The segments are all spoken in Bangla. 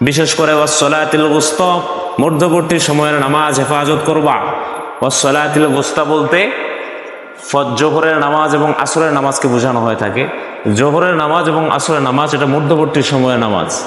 বিশেষ করে ওয়াসলাতিল গুস্ত মধ্যবর্তী সময়ের নামাজ হেফাজত করবা। ওয়াসলাতিল গুস্তা বলতে জোহরের নামাজ এবং আসরের নামাজকে বোঝানো হয়ে থাকে। জোহরের নামাজ এবং আসরের নামাজ এটা মধ্যবর্তী সময়ের নামাজ।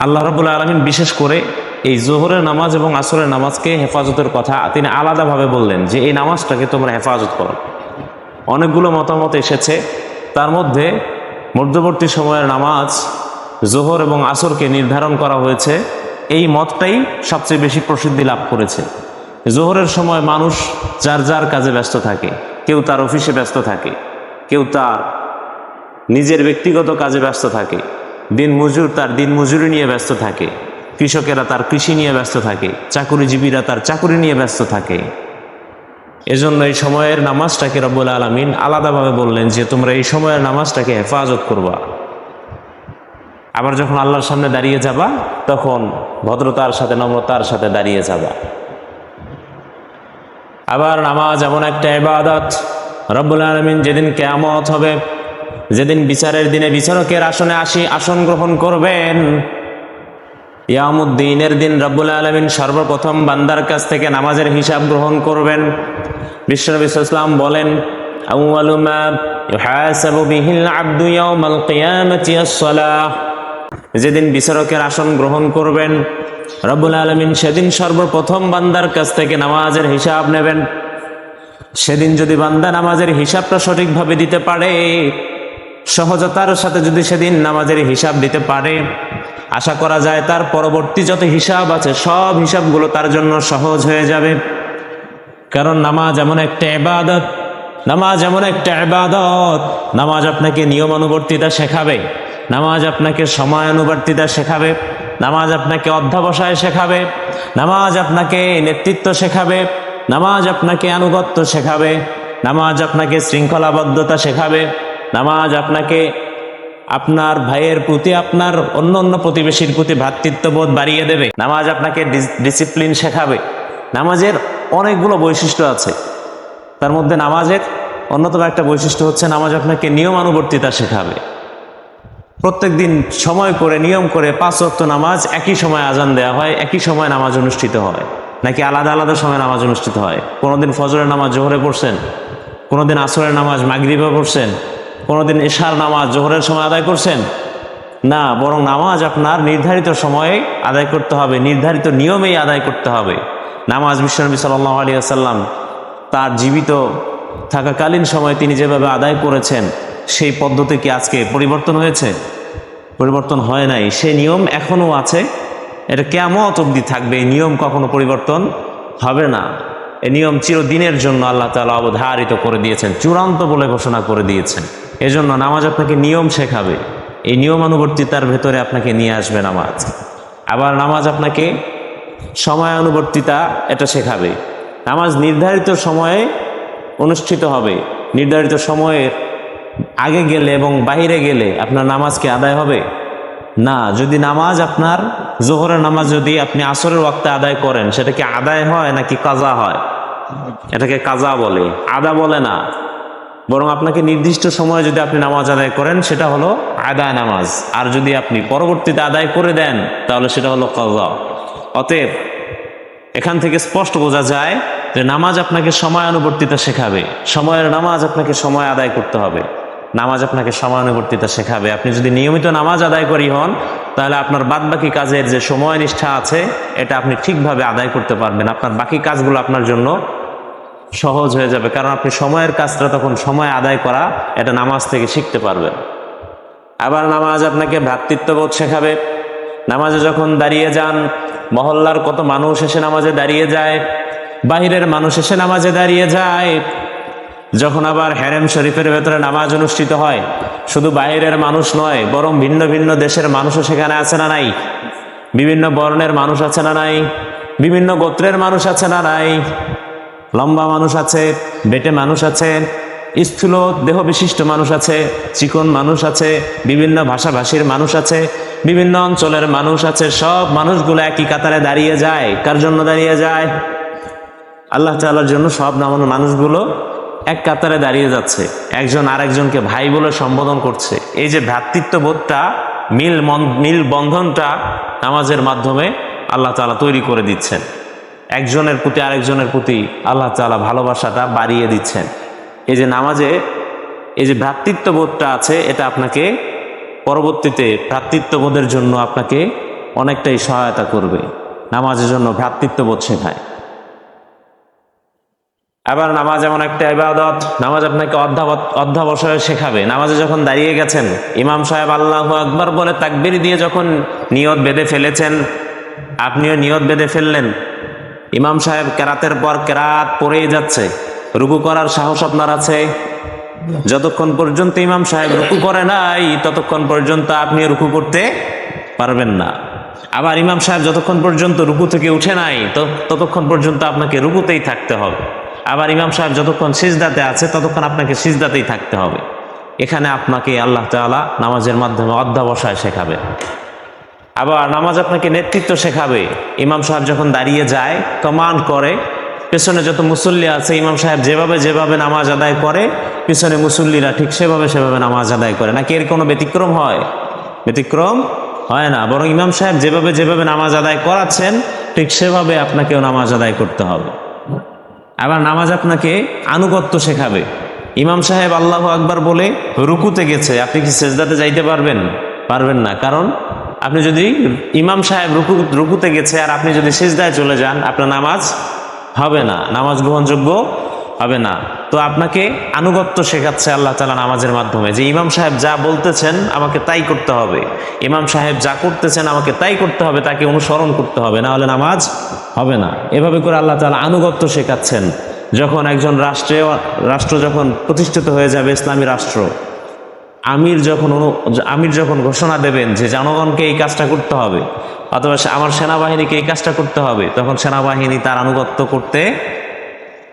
আল্লাহ রবুল্লা আলমিন বিশেষ করে এই জোহরের নামাজ এবং আসরের নামাজকে হেফাজতের কথা তিনি আলাদাভাবে বললেন যে এই নামাজটাকে তোমরা হেফাজত করো। অনেকগুলো মতামত এসেছে। তার মধ্যে মধ্যবর্তী সময়ের নামাজ জোহর এবং আসরকে নির্ধারণ করা হয়েছে। এই মতটাই সবচেয়ে বেশি প্রসিদ্ধি লাভ করেছে। জোহরের সময় মানুষ যার যার কাজে ব্যস্ত থাকে, কেউ তার অফিসে ব্যস্ত থাকে, কেউ তার নিজের ব্যক্তিগত কাজে ব্যস্ত থাকে দিন মজুর তার দিন মজুরি নিয়ে ব্যস্ত থাকে, কৃষকেরা তার কৃষি নিয়ে ব্যস্ত থাকে, চাকুরিজীবীরা তার চাকুরি নিয়ে ব্যস্ত থাকে। এজন্য এই সময়ের নামাজটাকে রব্বুল আলমিন আলাদাভাবে বললেন যে, তোমরা এই সময়ের নামাজটাকে হেফাজত করবা। আবার যখন আল্লাহর সামনে দাঁড়িয়ে যাবা, তখন ভদ্রতার সাথে, নম্রতার সাথে দাঁড়িয়ে যাবা। আবার নামাজ এমন একটা ইবাদত, রব্বুল আলমিন যেদিন কেয়ামত হবে, যেদিন বিচারের দিনে বিচারকের আসনে আসি, আসন গ্রহণ করবেন। ইয়ামুদ্দিনের দিন রব্বুল আলমিন সর্বপ্রথম বান্দার কাছ থেকে নামাজের হিসাব গ্রহণ করবেন। বিশ্বনবী ইসলাম বলেন, আউয়ালু মা ইউহাসাবু বিহিল আবদু ইয়াউমাল কিয়ামাতি আস-সালাহ। যেদিন বিচারকের আসন গ্রহণ করবেন, রব্বুল আলমিন সেদিন সর্বপ্রথম বান্দার কাছ থেকে নামাজের হিসাব নেবেন। সেদিন যদি বান্দা নামাজের হিসাবটা সঠিকভাবে দিতে পারে, সহজতার সাথে যদি সেদিন নামাজের হিসাব দিতে পারে, আশা করা যায় তার পরবর্তী যত হিসাব আছে, সব হিসাবগুলো তার জন্য সহজ হয়ে যাবে। কারণ নামাজ এমন একটা এবাদত নামাজ এমন একটা এবাদত নামাজ আপনাকে নিয়মানুবর্তিতা শেখাবে। নামাজ আপনাকে সময়ানুবর্তিতা শেখাবে, নামাজ আপনাকে অধ্যাবসায় শেখাবে, নামাজ আপনাকে নেতৃত্ব শেখাবে, নামাজ আপনাকে আনুগত্য শেখাবে, নামাজ আপনাকে শৃঙ্খলাবদ্ধতা শেখাবে, নামাজ আপনাকে আপনার ভাইয়ের প্রতি, আপনার অন্য অন্য প্রতিবেশীর প্রতি ভ্রাতৃত্ববোধ বাড়িয়ে দেবে, নামাজ আপনাকে ডিসিপ্লিন শেখাবে। নামাজের অনেকগুলো বৈশিষ্ট্য আছে। তার মধ্যে নামাজের অন্যতম একটা বৈশিষ্ট্য হচ্ছে নামাজ আপনাকে নিয়মানুবর্তিতা শেখাবে। প্রত্যেক দিন সময় করে, নিয়ম করে পাঁচ ওয়াক্ত নামাজ একই সময় আজান দেওয়া হয়, একই সময় নামাজ অনুষ্ঠিত হয়। নাকি আলাদা আলাদা সময় নামাজ অনুষ্ঠিত হয়? কোনোদিন ফজরের নামাজ জোহরে পড়ছেন? কোনোদিন আসরের নামাজ মাগরিবে পড়ছেন? কোনোদিন এশার নামাজ জোহরের সময় আদায় করছেন? না, বরং নামাজ আপনার নির্ধারিত সময়ে আদায় করতে হবে, নির্ধারিত নিয়মেই আদায় করতে হবে। নামাজ বিশ্বনবী সাল্লাহ আলী আসাল্লাম তার জীবিত থাকাকালীন সময় তিনি যেভাবে আদায় করেছেন সেই পদ্ধতি কি আজকে পরিবর্তন হয়েছে? পরিবর্তন হয় নাই। সেই নিয়ম এখনও আছে। এটা কেমত অবধি থাকবে। এই নিয়ম কখনো পরিবর্তন হবে না। এই নিয়ম চিরদিনের জন্য আল্লাহ তালা অবধারিত করে দিয়েছেন, চূড়ান্ত বলে ঘোষণা করে দিয়েছেন। এজন্য নামাজ আপনাকে নিয়ম শেখাবে। এই নিয়মানুবর্তিতার ভেতরে আপনাকে নিয়ে আসবে নামাজ। আবার নামাজ আপনাকে সময়ানুবর্তিতা এটা শেখাবে। নামাজ নির্ধারিত সময়ে অনুষ্ঠিত হবে। নির্ধারিত সময়ের আগে গেলে এবং বাইরে গেলে আপনার নামাজ কি আদায় হবে? না, যদি নামাজ আপনার জোহরের নামাজ যদি আপনি আসরের ওয়াক্তে আদায় করেন, সেটা কি আদায় হয় নাকি কাজা হয়? এটাকে কাজা বলে। আদা বলে না। বরং আপনাকে নির্দিষ্ট সময়ে যদি আপনি নামাজ আদায় করেন, সেটা হলো আদায় নামাজ। আর যদি আপনি পরবর্তীতে আদায় করে দেন, তাহলে সেটা হলো কাজা। অতএব, এখান থেকে স্পষ্ট বোঝা যায় যে নামাজ আপনাকে সময়ানুবর্তিতা শেখাবে। সময়ের নামাজ আপনাকে সময় আদায় করতে হবে। নামাজ আপনাকে সময়ানুবর্তিতা শেখাবে। আপনি যদি নিয়মিত নামাজ আদায় করি হন, তাহলে আপনার বাদবাকি কাজের যে সময় নিষ্ঠা আছে, এটা আপনি ঠিকভাবে আদায় করতে পারবেন। আপনার বাকি কাজগুলো আপনার জন্য সহজ হয়ে যাবে। কারণ আপনি সময়ের কাজটা তখন সময় আদায় করা, এটা নামাজ থেকে শিখতে পারবেন। আবার নামাজ আপনাকে ভ্রাতৃত্ববোধ শেখাবে। নামাজে যখন দাঁড়িয়ে যান, মহল্লার কত মানুষ এসে নামাজে দাঁড়িয়ে যায়, বাহিরের মানুষ এসে নামাজে দাঁড়িয়ে যায় যখন আবার হ্যারেম শরীফের ভেতরে নামাজ অনুষ্ঠিত হয়, শুধু বাইরের মানুষ নয়, বরং ভিন্ন ভিন্ন দেশের মানুষও সেখানে আছে না নাই? বিভিন্ন বর্ণের মানুষ আছে না নাই? বিভিন্ন গোত্রের মানুষ আছে না নাই? লম্বা মানুষ আছে, বেটে মানুষ আছে, স্থূল দেহ বিশিষ্ট মানুষ আছে, চিকন মানুষ আছে, বিভিন্ন ভাষাভাষীর মানুষ আছে, বিভিন্ন অঞ্চলের মানুষ আছে, সব মানুষগুলো একই কাতারে দাঁড়িয়ে যায়। কার জন্য দাঁড়িয়ে যায়? আল্লাহ তাআলার জন্য সব নামানো মানুষগুলো এক কাতারে দাঁড়িয়ে যাচ্ছে। একজন আরেকজনকে ভাই বলে সম্বোধন করছে। এই যে ভ্রাতৃত্ববোধটা, মিল মিল বন্ধনটা নামাজের মাধ্যমে আল্লাহ তালা তৈরি করে দিচ্ছেন। একজনের প্রতি আরেকজনের প্রতি আল্লাহ তালা ভালোবাসাটা বাড়িয়ে দিচ্ছেন। এই যে নামাজে, এই যে ভ্রাতৃত্ববোধটা আছে, এটা আপনাকে পরবর্তীতে ভ্রাতৃত্ববোধের জন্য আপনাকে অনেকটাই সহায়তা করবে। নামাজের জন্য ভ্রাতৃত্ববোধ শেখায়। আবার নামাজ এমন একটা ইবাদত, নামাজ আপনাকে অধ্যাবসায় শেখাবে। নামাজে যখন দাঁড়িয়ে গেছেন, ইমাম সাহেব আল্লাহ আকবর বলে তাকবির দিয়ে যখন নিয়ত বেঁধে ফেলেছেন, আপনিও নিয়ত বেঁধে ফেললেন। ইমাম সাহেব কেরাতের পর কেরাত পড়েই যাচ্ছে। রুকু করার সাহস আপনার আছে? যতক্ষণ পর্যন্ত ইমাম সাহেব রুকু করে নাই, ততক্ষণ পর্যন্ত আপনি রুকু করতে পারবেন না। আবার ইমাম সাহেব যতক্ষণ পর্যন্ত রুকু থেকে উঠে নাই ততক্ষণ পর্যন্ত আপনাকে রুকুতেই থাকতে হবে। আবার ইমাম সাহেব যতক্ষণ সিজদাতে আছে, ততক্ষণ আপনাকে সিজদাতেই থাকতে হবে। এখানে আপনাকে আল্লাহ তাআলা নামাজের মাধ্যমে অধ্যাবসায় শেখাবে। আবার নামাজ আপনাকে নেতৃত্ব শেখাবে। ইমাম সাহেব যখন দাঁড়িয়ে যায় কমান্ড করে, পেছনে যত মুসল্লি আছে, ইমাম সাহেব যেভাবে যেভাবে নামাজ আদায় করে, পিছনে মুসল্লিরা ঠিক সেভাবে সেভাবে নামাজ আদায় করে। নাকি এর কোনো ব্যতিক্রম হয়? ব্যতিক্রম হয় না। বরং ইমাম সাহেব যেভাবে যেভাবে নামাজ আদায় করাচ্ছেন, ঠিক সেভাবে আপনাকেও নামাজ আদায় করতে হবে। আবার নামাজ আপনাকে আনুগত্য শেখাবে। ইমাম সাহেব আল্লাহ আকবার বলে, রুকুতে গেছে, আপনি কি সেজদাতে যাইতে পারবেন? পারবেন না, কারণ আপনি যদি ইমাম সাহেব রুকু, রুকুতে গেছে আর আপনি যদি সেজদায় চলে যান, আপনার নামাজ হবে না। নামাজ গ্রহণযোগ্য হবে না। তো আপনাকে আনুগত্য শেখাচ্ছে আল্লাহ তালা নামাজের মাধ্যমে। যে ইমাম সাহেব যা বলতেছেন আমাকে তাই করতে হবে। ইমাম সাহেব যা করতেছেন আমাকে তাই করতে হবে, তাকে অনুসরণ করতে হবে, না হলে নামাজ হবে না। এভাবে করে আল্লাহ তালা আনুগত্য শেখাচ্ছেন। যখন একজন রাষ্ট্রে, রাষ্ট্র যখন প্রতিষ্ঠিত হয়ে যাবে, ইসলামী রাষ্ট্র, আমির যখন অনু- আমির যখন ঘোষণা দেবেন যে জনগণকে এই কাজটা করতে হবে, অথবা আমার সেনাবাহিনীকে এই কাজটা করতে হবে, তখন সেনাবাহিনী তার আনুগত্য করতে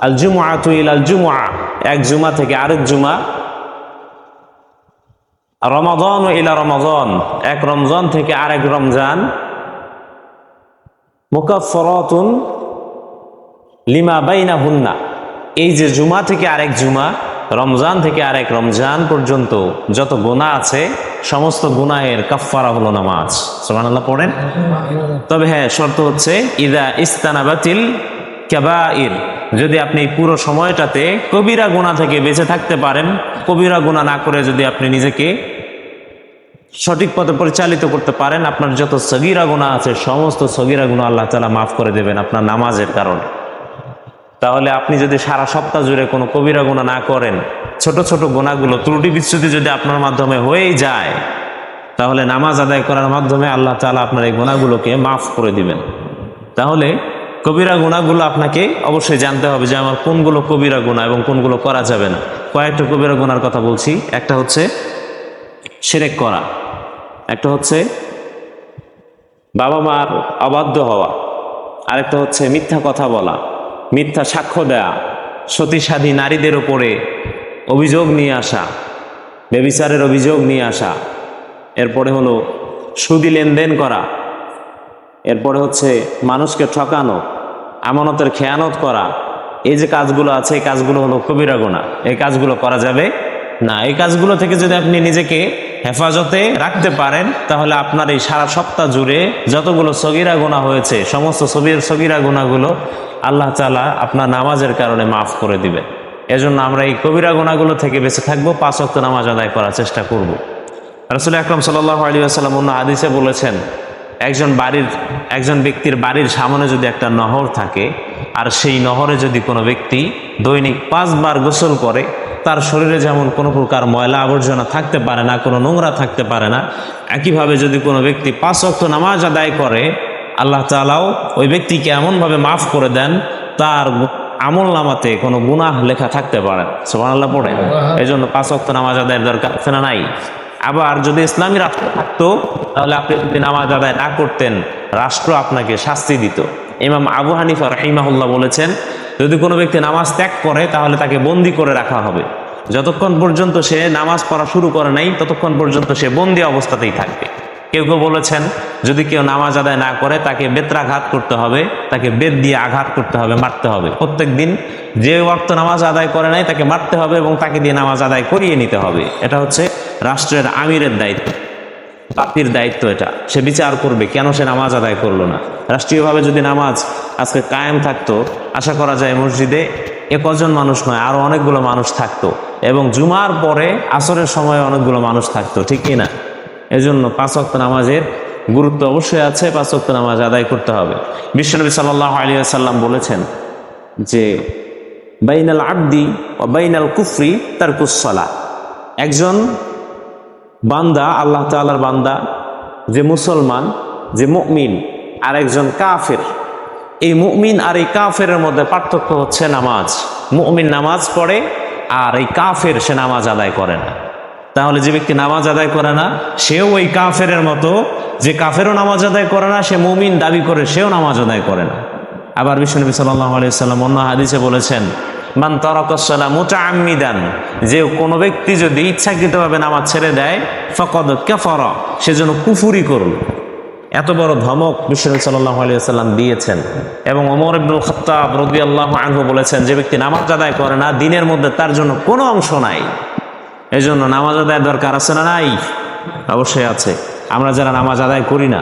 আল জুমআতু ইলাল জুমআ। এক জুমা থেকে আরেক জুমা। রমাদান ইলা রমাদান। এক রমজান থেকে আরেক রমজান। মুকাফফরাতুন লিমা বাইনা হুন্না এই যে জুমা থেকে আরেক জুমা, রমজান থেকে আরেক রমজান পর্যন্ত যত গুণা আছে, সমস্ত গুনাহের কাফফারা হলো নামাজ। সুবহানাল্লাহ, পড়েন? তবে হ্যাঁ শর্ত হচ্ছে, ইদা ইস্তানাবাতিল কাবাইর। যদি আপনি পুরো সময়টাতে কবিরা গুণা থেকে বেঁচে থাকতে পারেন, কবিরা গুণা না করে যদি আপনি নিজেকে সঠিক পথে পরিচালিত করতে পারেন, আপনার যত সগিরা গুণা আছে, সমস্ত সগিরা গুণা আল্লাহ তালা মাফ করে দেবেন আপনার নামাজের কারণে। তাহলে আপনি যদি সারা সপ্তাহ জুড়ে কোনো কবিরা গুণা না করেন, ছোট ছোট গুণাগুলো ত্রুটি বিচ্ছুতি যদি আপনার মাধ্যমে হয়েই যায়, তাহলে নামাজ আদায় করার মাধ্যমে আল্লাহ তালা আপনার এই গুণাগুলোকে মাফ করে দিবেন। তাহলে কবিরা গুণাগুলো আপনাকে অবশ্যই জানতে হবে যে আমার কোনগুলো কবিরা গুণা এবং কোনগুলো করা যাবে না। কয়েকটা কবিরা গুণার কথা বলছি। একটা হচ্ছে সেরেক করা। একটা হচ্ছে বাবা মার অবাধ্য হওয়া। আরেকটা হচ্ছে মিথ্যা কথা বলা, মিথ্যা সাক্ষ্য দেয়া, সতীসাধী নারীদের ওপরে অভিযোগ নিয়ে আসা বেবিচারের অভিযোগ নিয়ে আসা। এরপরে হলো সুদি লেনদেন করা। এরপরে হচ্ছে মানুষকে ঠকানো, আমানতের খেয়ানত করা। এই যে কাজগুলো আছে, এই কাজগুলো হলো কবিরা গোনা। এই কাজগুলো করা যাবে না। এই কাজগুলো থেকে যদি আপনি নিজেকে হেফাজতে রাখতে পারেন, তাহলে আপনার এই সারা সপ্তাহ জুড়ে যতগুলো সগিরা গোনা হয়েছে, সমস্ত সবির সগিরা গোনাগুলো আল্লাহ তালা আপনার নামাজের কারণে মাফ করে দিবে এজন্য আমরা এই কবিরা গোনাগুলো থেকে বেঁচে থাকব, পাঁচ অক্ত নামাজ আদায় করার চেষ্টা করব। রসুল আকরম সাল্লাহ আলী আসাল্লাম অন্য আদিসে বলেছেন একজন বাড়ির একজন ব্যক্তির বাড়ির সামনে যদি একটা নহর থাকে আর সেই নহরে যদি কোনো ব্যক্তি দৈনিক পাঁচবার গোসল করে তার শরীরে যেমন কোনো প্রকার ময়লা আবর্জনা থাকতে পারে না কোনো নোংরা থাকতে পারে না একইভাবে যদি কোনো ব্যক্তি পাঁচ অক্ত নামাজ আদায় করে আল্লাহ তালাও ওই ব্যক্তিকে এমনভাবে মাফ করে দেন তার আমল নামাতে কোনো গুনাহ লেখা থাকতে পারে সোমান আল্লাহ পড়ে। এই জন্য পাঁচ অক্ত নামাজ আদায়ের দরকার আছে না নাই? আবার যদি ইসলামী রাষ্ট্র থাকতো, তাহলে আপনি যদি নামাজ আদায় না করতেন, রাষ্ট্র আপনাকে শাস্তি দিত। ইমাম আবু হানিফা রাহিমাহুল্লাহ বলেছেন, যদি কোনো ব্যক্তি নামাজ ত্যাগ করে, তাহলে তাকে বন্দি করে রাখা হবে। যতক্ষণ পর্যন্ত সে নামাজ পড়া শুরু করে নাই, ততক্ষণ পর্যন্ত সে বন্দি অবস্থাতেই থাকবে। কেউ কেউ বলেছেন, যদি কেউ নামাজ আদায় না করে, তাকে বেত্রাঘাত করতে হবে, তাকে বেদ দিয়ে আঘাত করতে হবে, মারতে হবে। প্রত্যেক দিন যে ওয়াক্ত নামাজ আদায় করে নাই, তাকে মারতে হবে এবং তাকে দিয়ে নামাজ আদায় করিয়ে নিতে হবে। এটা হচ্ছে রাষ্ট্রের আমিরের দায়িত্ব। পাপির দায়িত্ব এটা। সে বিচার করবে, কেন সে নামাজ আদায় করল না? রাষ্ট্রীয়ভাবে যদি নামাজ আজকে কায়েম থাকতো, আশা করা যায় মসজিদে এ কজন মানুষ নয়, আরও অনেকগুলো মানুষ থাকতো। এবং জুমার পরে আসরের সময় অনেকগুলো মানুষ থাকতো, ঠিক কি না? এজন্য পাঁচ ওয়াক্ত নামাজের গুরুত্ব অবশ্যই আছে, পাঁচ ওয়াক্ত নামাজ আদায় করতে হবে। বিশ্বনবী সাল্লাহ আলী সাল্লাম বলেছেন যে, বাইনাল আব্দি ও বাইনাল কুফরি তার কুসলা একজন বান্দা, আল্লাহ তাআলার বান্দা, যে মুসলমান, যে মুমিন, আর একজন কাফের। এই মুমিন আর এই কাফের মধ্যে পার্থক্য হচ্ছে নামাজ। মুমিন নামাজ পড়ে আর এই কাফের সে নামাজ আদায় করে না। তাহলে যে ব্যক্তি নামাজ আদায় করে না, সেও ওই কাফের মতো, যে কাফেরও নামাজ আদায় করে না, সে মুমিন দাবি করে সেও নামাজ আদায় করে না। আবার বিশ্বনবী সাল্লাহ আলিয়া সাল্লাম অন্য হাদিসে বলেছেন, মান তরকসালা মোটা আম্মিদান যে কোনো ব্যক্তি যদি ইচ্ছাকৃতভাবে নামাজ ছেড়ে দেয়, ফকদ কেফর, সে যেন কুফুরি করল এত বড় ধমক বিশ্বনবী সাল্লাহ আলিয়াল্লাম দিয়েছেন। এবং ওমর ইবনুল খত্তাব রবি আল্লাহ আনহু বলেছেন, যে ব্যক্তি নামাজ আদায় করে না, দিনের মধ্যে তার জন্য কোনো অংশ নাই। এই জন্য নামাজ আদায়ের দরকার আছে না নাই? অবশ্যই আছে। আমরা যারা নামাজ আদায় করি না,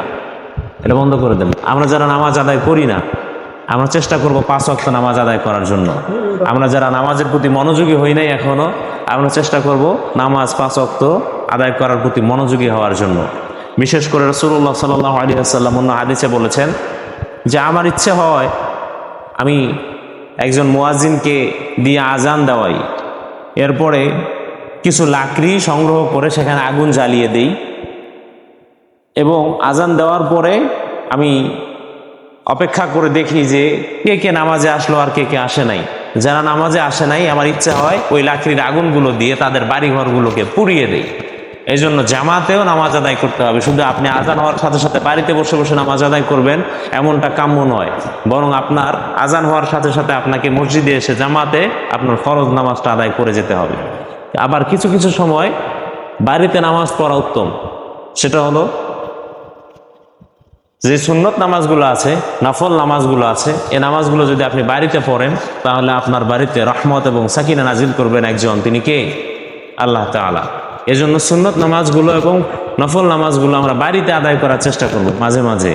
এটা বন্ধ করে দেন। আমরা যারা নামাজ আদায় করি না, আমরা চেষ্টা করব পাঁচ অক্ত নামাজ আদায় করার জন্য। আমরা যারা নামাজের প্রতি মনোযোগী হই নাই এখনও আমরা চেষ্টা করব নামাজ পাঁচ অক্ত আদায় করার প্রতি মনোযোগী হওয়ার জন্য। বিশেষ করে রসুল্লাহ সাল্লাহ আলী আসাল্লাম অন্য হাদিসে বলেছেন যে, আমার ইচ্ছে হয় আমি একজন মোয়াজিনকে দিয়ে আজান দেওয়াই। এরপরে কিছু লাকড়ি সংগ্রহ করে সেখানে আগুন জ্বালিয়ে দেই। এবং আজান দেওয়ার পরে আমি অপেক্ষা করে দেখি যে কে কে নামাজে আসলো আর কে কে আসে নাই। যারা নামাজে আসে নাই, আমার ইচ্ছা হয় ওই লাকড়ির আগুনগুলো দিয়ে তাদের বাড়িঘরগুলোকে পুড়িয়ে দেই। এই জন্য জামাতেও নামাজ আদায় করতে হবে। শুধু আপনি আজান হওয়ার সাথে সাথে বাড়িতে বসে বসে নামাজ আদায় করবেন, এমনটা কাম্য নয়। বরং আপনার আজান হওয়ার সাথে সাথে আপনাকে মসজিদে এসে জামাতে আপনার ফরজ নামাজটা আদায় করে যেতে হবে। আবার কিছু কিছু সময় বাড়িতে নামাজ পড়া উত্তম। সেটা হলো, যে সুন্নত নামাজগুলো আছে, নফল নামাজগুলো আছে এই নামাজগুলো যদি আপনি বাড়িতে পড়েন, তাহলে আপনার বাড়িতে রহমত এবং সাকিনা নাজিল করবেন একজন। তিনি কে? আল্লাহ তালা এজন্য সুন্নত নামাজগুলো এবং নফল নামাজগুলো আমরা বাড়িতে আদায় করার চেষ্টা করব, মাঝে মাঝে।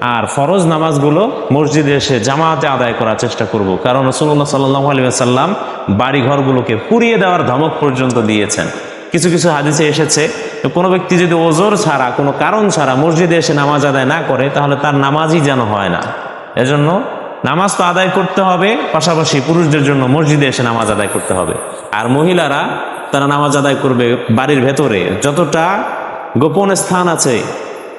আর ফরজ নামাজগুলো মসজিদে এসে জামাতে আদায় করার চেষ্টা করব। কারণ রসুল্লাহ সাল্লাম বাড়ি ঘরগুলোকে পুড়িয়ে দেওয়ার ধমক পর্যন্ত দিয়েছেন। কিছু কিছু হাদিসে এসেছে, কোনো ব্যক্তি যদি ওজোর ছাড়া, কোনো কারণ ছাড়া মসজিদে এসে নামাজ আদায় না করে, তাহলে তার নামাজই যেন হয় না। এজন্য নামাজ তো আদায় করতে হবে, পাশাপাশি পুরুষদের জন্য মসজিদে এসে নামাজ আদায় করতে হবে। আর মহিলারা তারা নামাজ আদায় করবে বাড়ির ভেতরে। যতটা গোপন স্থান আছে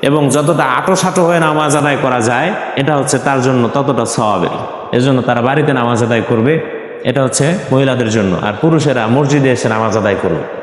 এবং যতটা আটো সাটো হয়ে নামাজ আদায় করা যায়, এটা হচ্ছে তার জন্য ততটা স্বভাবের এজন্য তারা বাড়িতে নামাজ আদায় করবে, এটা হচ্ছে মহিলাদের জন্য। আর পুরুষেরা মসজিদে এসে নামাজ আদায় করবে।